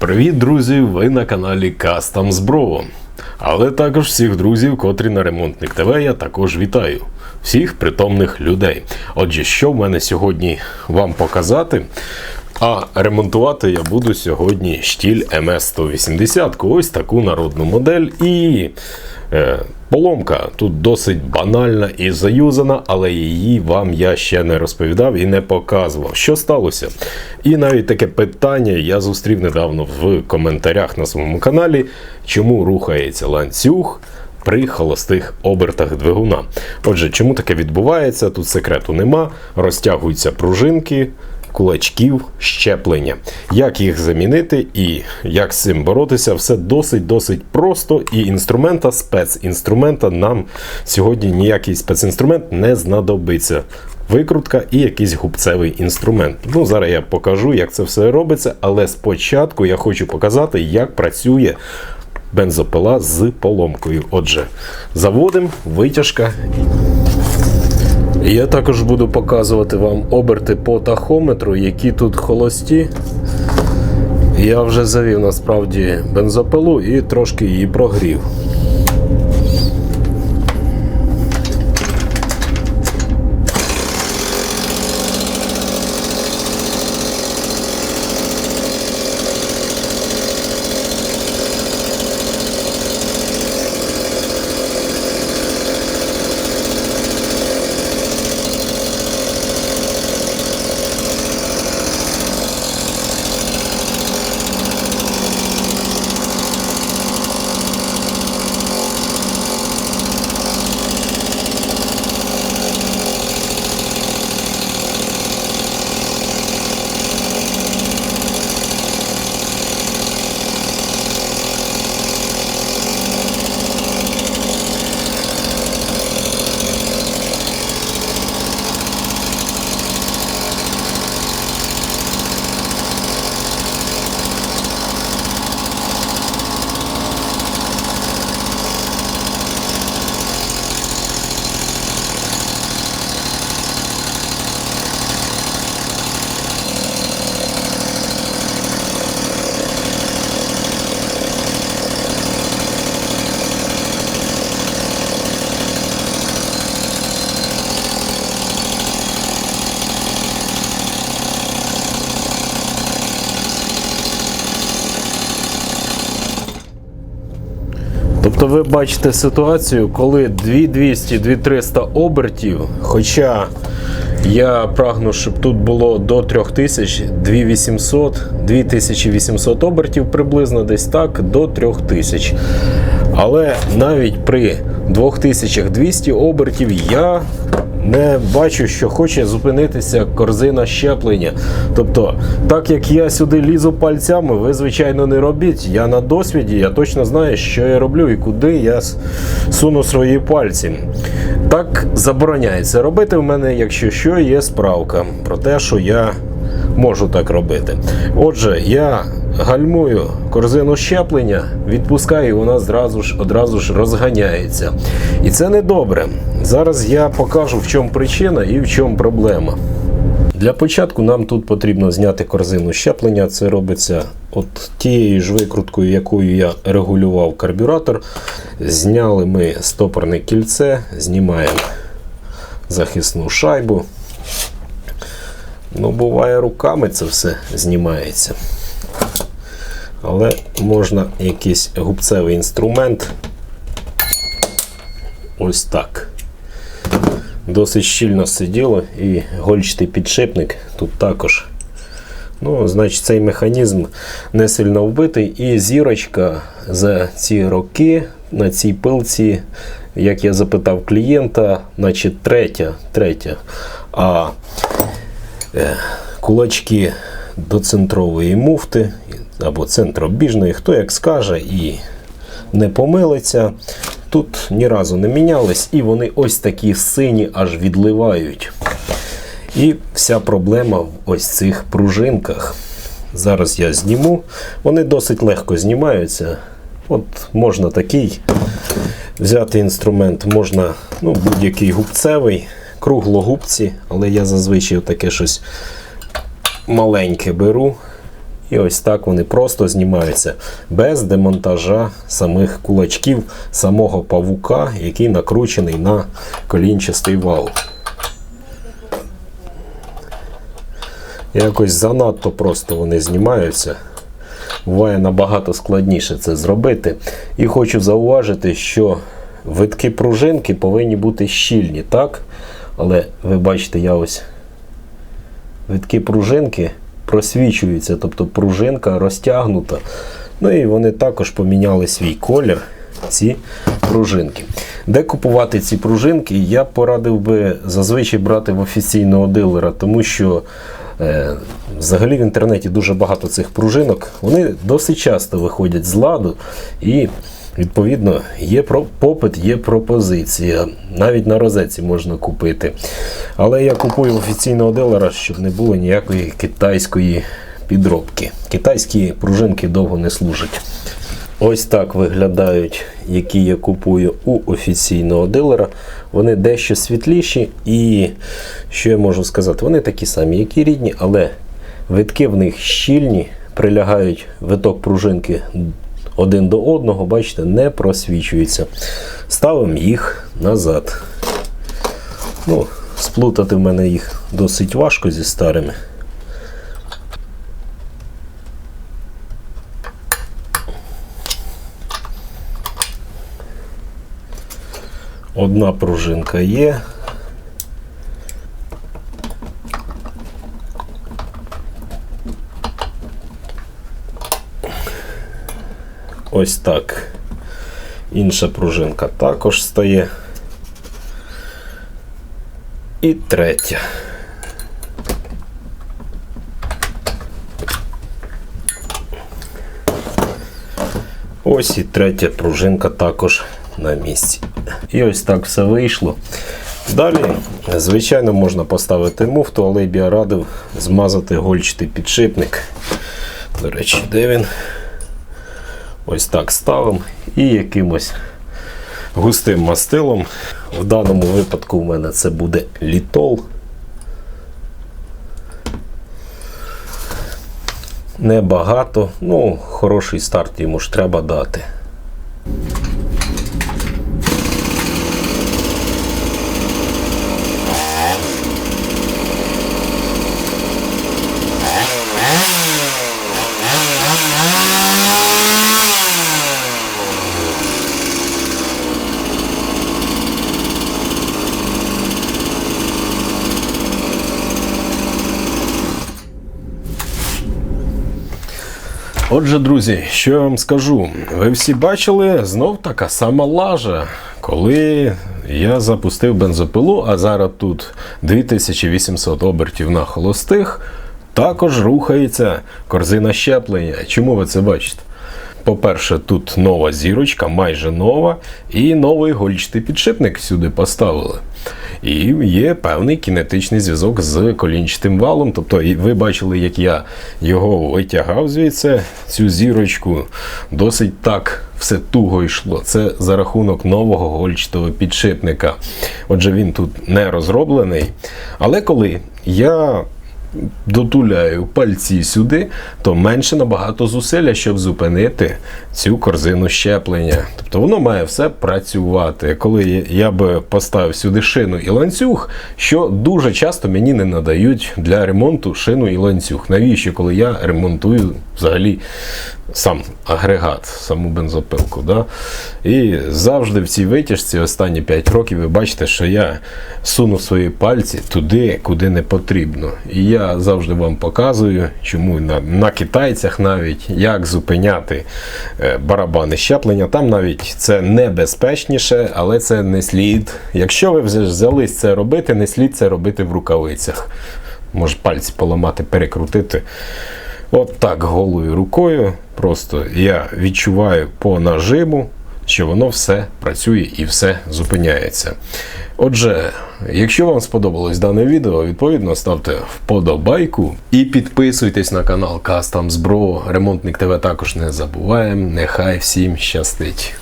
Привіт, друзі! Ви на каналі Custom Зброво. Але також всіх друзів, котрі на ремонтник ТВ, я також вітаю. Всіх притомних людей. Отже, що в мене сьогодні вам показати? А ремонтувати я буду сьогодні штіль МС-180, ось таку народну модель. І е, поломка тут досить банальна і заюзана, але її вам я ще не розповідав і не показував. Що сталося? І навіть таке питання я зустрів недавно в коментарях на своєму каналі, чому рухається ланцюг. При холостих обертах двигуна. Отже, чому таке відбувається? Тут секрету нема. Розтягуються пружинки, кулачків, щеплення. Як їх замінити і як з цим боротися, все досить-досить просто. І інструмента, спецінструмента нам сьогодні ніякий спецінструмент не знадобиться. Викрутка і якийсь губцевий інструмент. Ну, зараз я покажу, як це все робиться, але спочатку я хочу показати, як працює бензопила з поломкою. Отже, заводимо, витяжка. Я також буду показувати вам оберти по тахометру, які тут холості. Я вже завів насправді бензопилу і трошки її прогрів. Тобто ви бачите ситуацію, коли 2200-2300 обертів, хоча я прагну, щоб тут було до 3000, 2800, 2800 обертів приблизно десь так, до 3000. Але навіть при 2200 обертів я не бачу, що хоче зупинитися корзина щеплення. Тобто, так як я сюди лізу пальцями, ви, звичайно, не робіть. Я на досвіді, я точно знаю, що я роблю і куди я суну свої пальці. Так забороняється робити. В мене, якщо що, є справка про те, що я можу так робити. Отже, я гальмую корзину щеплення, відпускаю, і вона зразу ж одразу ж розганяється. І це не добре. Зараз я покажу, в чому причина і в чому проблема. Для початку нам тут потрібно зняти корзину щеплення. Це робиться от тією ж викруткою, якою я регулював карбюратор. Зняли ми стопорне кільце, знімаємо захисну шайбу. Ну, буває, руками це все знімається. Але можна якийсь губцевий інструмент. Ось так. Досить щільно сиділо і гольчатий підшипник тут також. Ну, значить, цей механізм не сильно вбитий, і зірочка за ці роки на цій пилці, як я запитав клієнта, значить третя, третя. А кулачки до центрової муфти або центробіжної, хто як скаже, і не помилиться. Тут ні разу не мінялись, і вони ось такі сині аж відливають. І вся проблема в ось цих пружинках. Зараз я зніму. Вони досить легко знімаються. От можна такий взяти інструмент, можна ну, будь-який губцевий, круглогубці, але я зазвичай таке щось маленьке беру І ось так вони просто знімаються без демонтажа самих кулачків, самого павука, який накручений на колінчастий вал. Якось занадто просто вони знімаються. Буває набагато складніше це зробити. І хочу зауважити, що витки пружинки повинні бути щільні, так? Але ви бачите, я ось витки пружинки просвічуються, тобто пружинка розтягнута. Ну і вони також поміняли свій колір, ці пружинки. Де купувати ці пружинки, я порадив би зазвичай брати в офіційного дилера, тому що е, взагалі в інтернеті дуже багато цих пружинок. Вони досить часто виходять з ладу і. Відповідно, є попит, є пропозиція. Навіть на розетці можна купити. Але я купую офіційного дилера, щоб не було ніякої китайської підробки. Китайські пружинки довго не служать. Ось так виглядають, які я купую у офіційного дилера. Вони дещо світліші, і що я можу сказати, вони такі самі, як і рідні, але витки в них щільні, прилягають виток пружинки один до одного, бачите, не просвічується. Ставимо їх назад. Ну, сплутати в мене їх досить важко зі старими. Одна пружинка є. Ось так. Інша пружинка також стає. І третя. Ось і третя пружинка також на місці. І ось так все вийшло. Далі, звичайно, можна поставити муфту, але б я радив змазати гольчатий підшипник. До речі, де він? Ось так ставимо і якимось густим мастилом. В даному випадку в мене це буде літол. Небагато, ну, хороший старт йому ж треба дати. Отже, друзі, що я вам скажу? Ви всі бачили знов така сама лажа, коли я запустив бензопилу, а зараз тут 2800 обертів на холостих, також рухається корзина щеплення. Чому ви це бачите? По-перше, тут нова зірочка, майже нова, і новий гольчатий підшипник сюди поставили. І є певний кінетичний зв'язок з колінчатим валом. Тобто, ви бачили, як я його витягав звідси, цю зірочку. Досить так все туго йшло. Це за рахунок нового гольчатого підшипника. Отже, він тут не розроблений. Але коли я дотуляю пальці сюди, то менше набагато зусилля, щоб зупинити цю корзину щеплення. Тобто воно має все працювати. Коли я би поставив сюди шину і ланцюг, що дуже часто мені не надають для ремонту шину і ланцюг. Навіщо, коли я ремонтую взагалі сам агрегат, саму бензопилку. Да? І завжди в цій витяжці останні 5 років ви бачите, що я суну свої пальці туди, куди не потрібно. І я завжди вам показую, чому на, на китайцях навіть як зупиняти е, барабани щеплення. Там навіть це небезпечніше, але це не слід. Якщо ви взялись це робити, не слід це робити в рукавицях. Може пальці поламати, перекрутити. От так голою рукою. Просто я відчуваю по нажиму, що воно все працює і все зупиняється. Отже, якщо вам сподобалось дане відео, відповідно ставте вподобайку і підписуйтесь на канал Customs Bro. Ремонтник ТВ також не забуваємо. Нехай всім щастить!